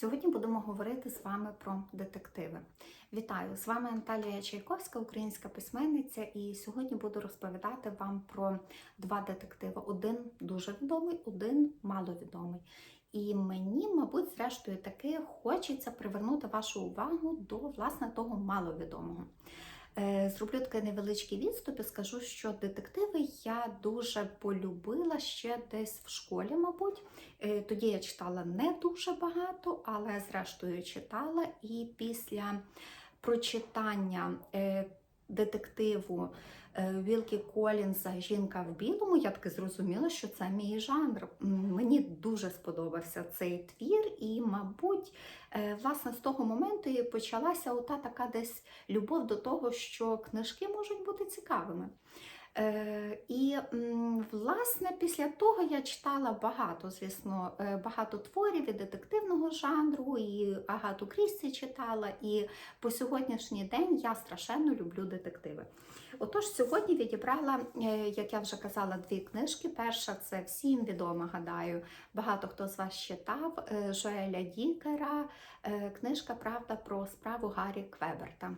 Сьогодні будемо говорити з вами про детективи. Вітаю! З вами Наталія Чайковська, українська письменниця, і сьогодні буду розповідати вам про два детективи: один дуже відомий, один маловідомий. І мені, мабуть, зрештою таки хочеться привернути вашу увагу до власне того маловідомого. Е, Зроблю такий невеличкий відступ і скажу, що детективи я дуже полюбила ще десь в школі, мабуть. Е, Тоді я читала не дуже багато, але зрештою читала. І після прочитання е, детективу е, Вілкі Колінса Жінка в білому, я таки зрозуміла, що це мій жанр. Мені дуже сподобався цей твір, і, мабуть, е, власне, з того моменту і почалася ота така десь любов до того, що книжки можуть бути цікавими. Е, І власне після того я читала багато, звісно, е, багато творів і детективного жанру, і Агату Крісті читала, і по сьогоднішній день я страшенно люблю детективи. Отож, сьогодні відібрала, е, як я вже казала, дві книжки. Перша це всім відома, гадаю, багато хто з вас читав Жоеля Дікера, книжка Правда про справу Гаррі Квеберта.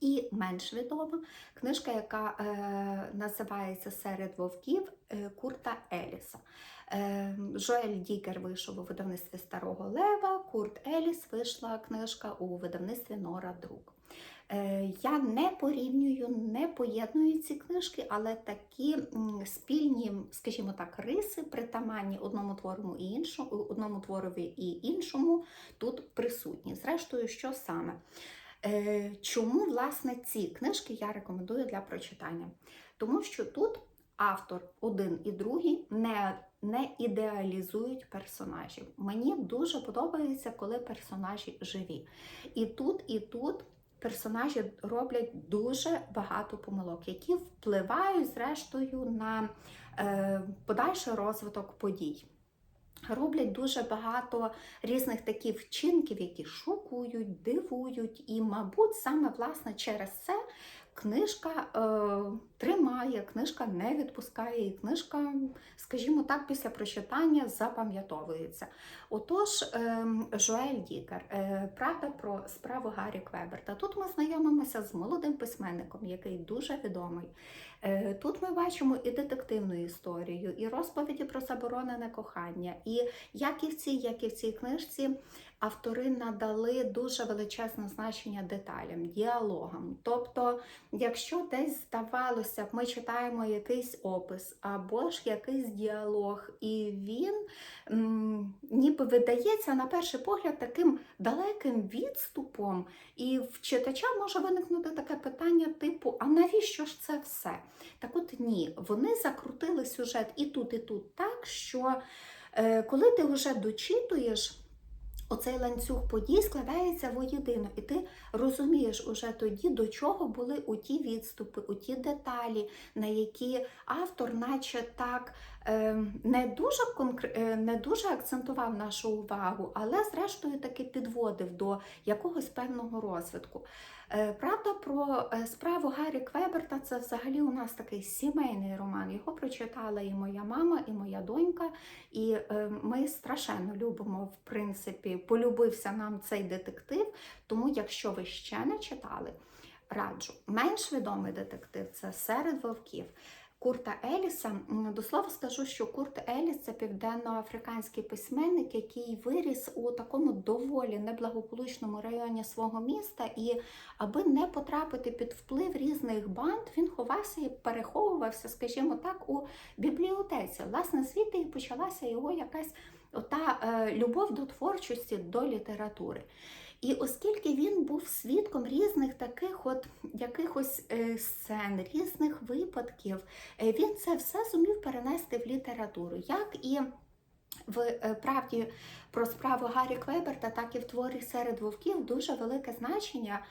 І менш відома книжка, яка е, називається Серед вовків е, Курта Еліса. Е, Жоель Дікер вийшов у видавництві Старого Лева, Курт Еліс вийшла книжка у видавництві Нора Друк. Е, Я не порівнюю, не поєдную ці книжки, але такі спільні, скажімо так, риси, притаманні одному твору і іншому, одному творові і іншому тут присутні. Зрештою, що саме? Е, Чому власне ці книжки я рекомендую для прочитання? Тому що тут автор один і другий не, не ідеалізують персонажів. Мені дуже подобається, коли персонажі живі. І тут, і тут персонажі роблять дуже багато помилок, які впливають, зрештою, на е, подальший розвиток подій. Роблять дуже багато різних таких вчинків, які шокують, дивують, і, мабуть, саме власне через це книжка е, тримає, книжка не відпускає, і книжка, скажімо так, після прочитання запам'ятовується. Отож, е, Жоель Дікер, е, правда про справу Гаррі Квеберта. Тут ми знайомимося з молодим письменником, який дуже відомий. Е, Тут ми бачимо і детективну історію, і розповіді про заборонене кохання. І як і в цій, як і в цій книжці, автори надали дуже величезне значення деталям, діалогам. Тобто, якщо десь здавалося б, ми читаємо якийсь опис або ж якийсь діалог, і він м, ніби видається на перший погляд таким далеким відступом, і в читача може виникнути таке питання, типу: а навіщо ж це все? Так от ні, вони закрутили сюжет і тут, і тут так, що е, коли ти вже дочитуєш. Оцей ланцюг подій складається воєдино, і ти розумієш уже тоді, до чого були у ті відступи, у ті деталі, на які автор, наче так не дуже конкр... е, не дуже акцентував нашу увагу, але зрештою таки підводив до якогось певного розвитку. Е, Правда, про е, справу Гаррі Квеберта це взагалі у нас такий сімейний роман. Його прочитала і моя мама, і моя донька. І е, ми страшенно любимо, в принципі, полюбився нам цей детектив. Тому, якщо ви ще не читали, раджу. Менш відомий детектив це серед вовків. Курта Еліса. До слова скажу, що Курт Еліс це південноафриканський письменник, який виріс у такому доволі неблагополучному районі свого міста, і аби не потрапити під вплив різних банд, він ховався і переховувався, скажімо так, у бібліотеці. Власне, звідти і почалася його якась ота е, любов до творчості, до літератури. І оскільки він був свідком різних таких от якихось е, сцен, різних випадків, е, він це все зумів перенести в літературу, як і в е, правді про справу Гаррі Квеберта, так і в творі серед вовків дуже велике значення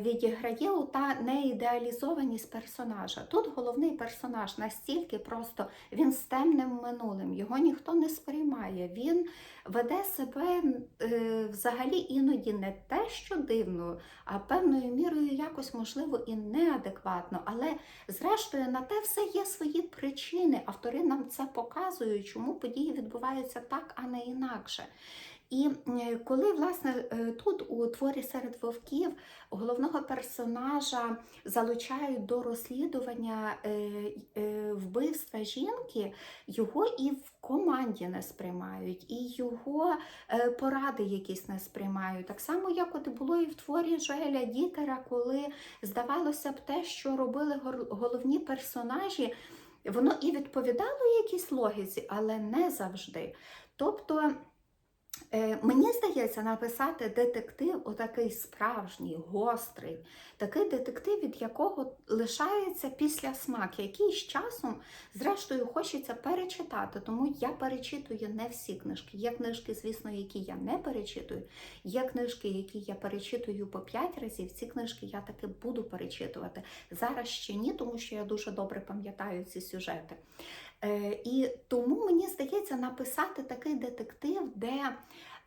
відіграє у та неідеалізованість персонажа. Тут головний персонаж настільки просто він з темним минулим, його ніхто не сприймає. Він веде себе е, взагалі іноді не те, що дивно, а певною мірою якось можливо і неадекватно. Але зрештою на те все є свої причини. Автори нам це показують, чому події відбуваються так, а не інакше. І е, коли власне е, тут у творі серед вовків головного персонажа залучають до розслідування е, вбивства жінки, його і в команді не сприймають, і його е, поради якісь не сприймають. Так само, як от було і в творі Жоеля Дітера, коли здавалося б те, що робили головні персонажі, воно і відповідало якійсь логіці, але не завжди. Тобто. Е, Мені здається, написати детектив, отакий справжній, гострий, такий детектив, від якого лишається після смак, який з часом, зрештою, хочеться перечитати. Тому я перечитую не всі книжки. Є книжки, звісно, які я не перечитую. Є книжки, які я перечитую по 5 разів. Ці книжки я таки буду перечитувати. Зараз ще ні, тому що я дуже добре пам'ятаю ці сюжети. Е, І тому мені здається написати такий детектив, де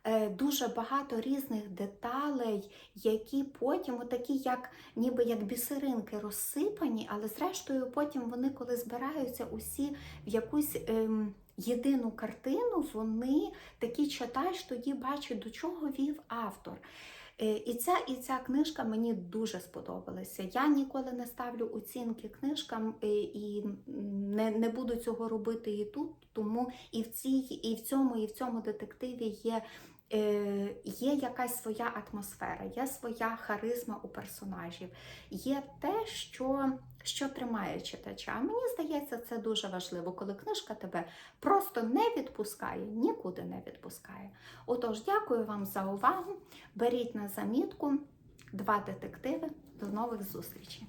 е, дуже багато різних деталей, які потім, отакі, як ніби як бісеринки розсипані, але зрештою потім вони, коли збираються усі в якусь. Ем, Єдину картину вони такі читаєш, тоді бачать, до чого вів автор. Е, І ця, і ця книжка мені дуже сподобалася. Я ніколи не ставлю оцінки книжкам е, і не, не буду цього робити і тут, тому і в, цій, і в цьому, і в цьому детективі є. Е, Є якась своя атмосфера, є своя харизма у персонажів, є те, що, що тримає читача. Мені здається, це дуже важливо, коли книжка тебе просто не відпускає, нікуди не відпускає. Отож, дякую вам за увагу. Беріть на замітку два детективи. До нових зустрічей!